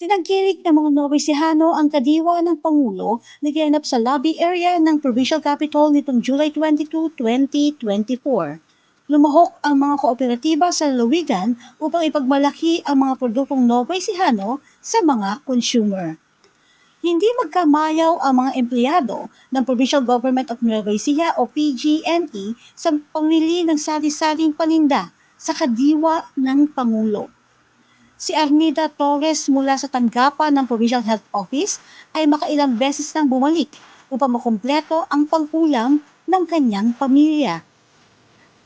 Tinangkilik ng mga Norisihano ang kadiwa ng Pangulo na ginanap sa lobby area ng Provincial Capitol nitong July 22, 2024. Lumahok ang mga kooperatiba sa lalawigan upang ipagmalaki ang mga produktong Norisihano sa mga consumer. Hindi magkamayaw ang mga empleyado ng Provincial Government of Nueva Ecija o PGNE sa pamili ng sari-saring paninda sa kadiwa ng Pangulo. Si Armida Torres mula sa tanggapan ng Provincial Health Office ay makailang beses nang bumalik upang makumpleto ang pangkulang ng kanyang pamilya.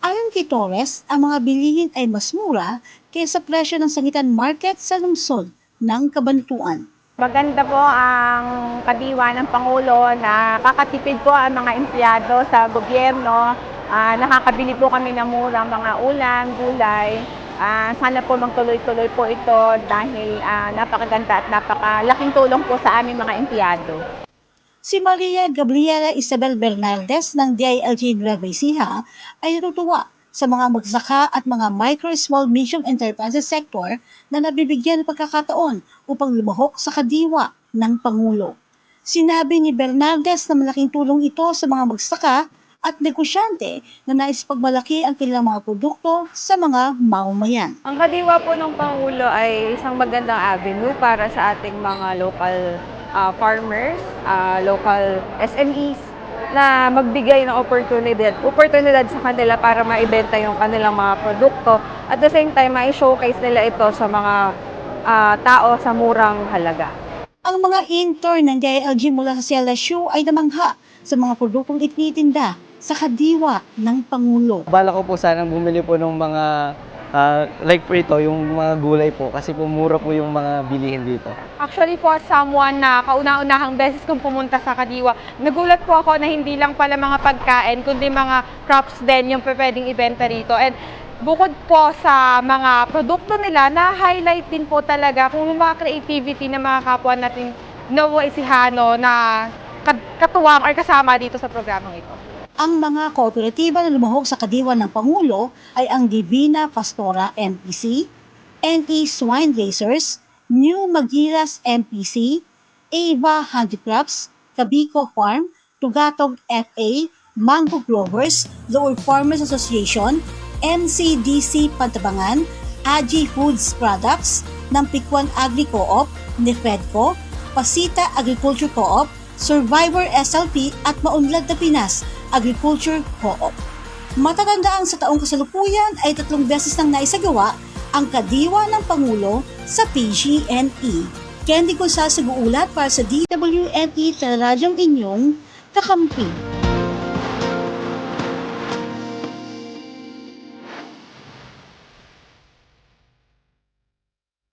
Ayon kay Torres, ang mga bilihin ay mas mura kaysa presyo ng sangitan market sa lungsod ng Kabantuan. Maganda po ang kadiwa ng Pangulo na kakatipid po ang mga empleyado sa gobyerno. Ah, nakakabili po kami ng murang mga ulam, gulay. Ah, sana po magtuloy-tuloy po ito dahil ah, napakaganda at napakalaking tulong po sa aming mga empleyado. Si Maria Gabriela Isabel Bernaldez ng DILG Nueva Ecija ay natutuwa sa mga magsaka at mga micro, small, medium enterprises sector na nabibigyan ng pagkakataon upang lumahok sa kadiwa ng Pangulo. Sinabi ni Bernaldez na malaking tulong ito sa mga magsaka at negosyante na nais pagmalaki ang kanilang mga produkto sa mga mamamayan. Ang kadiwa po ng Pangulo ay isang magandang avenue para sa ating mga local ah, farmers, ah, local SMEs na magbigay ng oportunidad, oportunidad sa kanila para maibenta yung kanilang mga produkto. At the same time, ma-showcase nila ito sa mga ah, tao sa murang halaga. Ang mga intern ng DILG mula sa CLSU ay namangha sa mga produktong itinitinda sa kadiwa ng Pangulo. Bala ko po sanang bumili po ng mga ah, like po ito, yung mga gulay po kasi po mura po yung mga bilihin dito. Actually po, as someone na kauna-unahang beses kong pumunta sa Kadiwa, nagulat po ako na hindi lang pala mga pagkain, kundi mga crops din yung pwedeng ibenta rito. And bukod po sa mga produkto nila, na-highlight din po talaga kung yung mga creativity ng mga kapwa nating Novo Ecijano na kat- katuwang or kasama dito sa programang ito. Ang mga kooperatiba na lumahok sa kadiwa ng Pangulo ay ang Divina Pastora MPC, NT Swine Racers, New Magiras MPC, Ava Handicrafts, Cabico Farm, Tugatog FA, Mango Growers, Lower Farmers Association, MCDC Pantabangan, Aji Foods Products, Nampikwan Agri Co-op, Nefedco, Pasita Agriculture Co-op, Survivor SLP at Maunlad na Pinas Agriculture Co-op. Matatandaan sa taong kasalukuyan ay tatlong beses nang naisagawa ang kadiwa ng Pangulo sa PGNE. Candy Gonzales sa Guulat para sa DWNE Teleradyong Inyong Kakampi.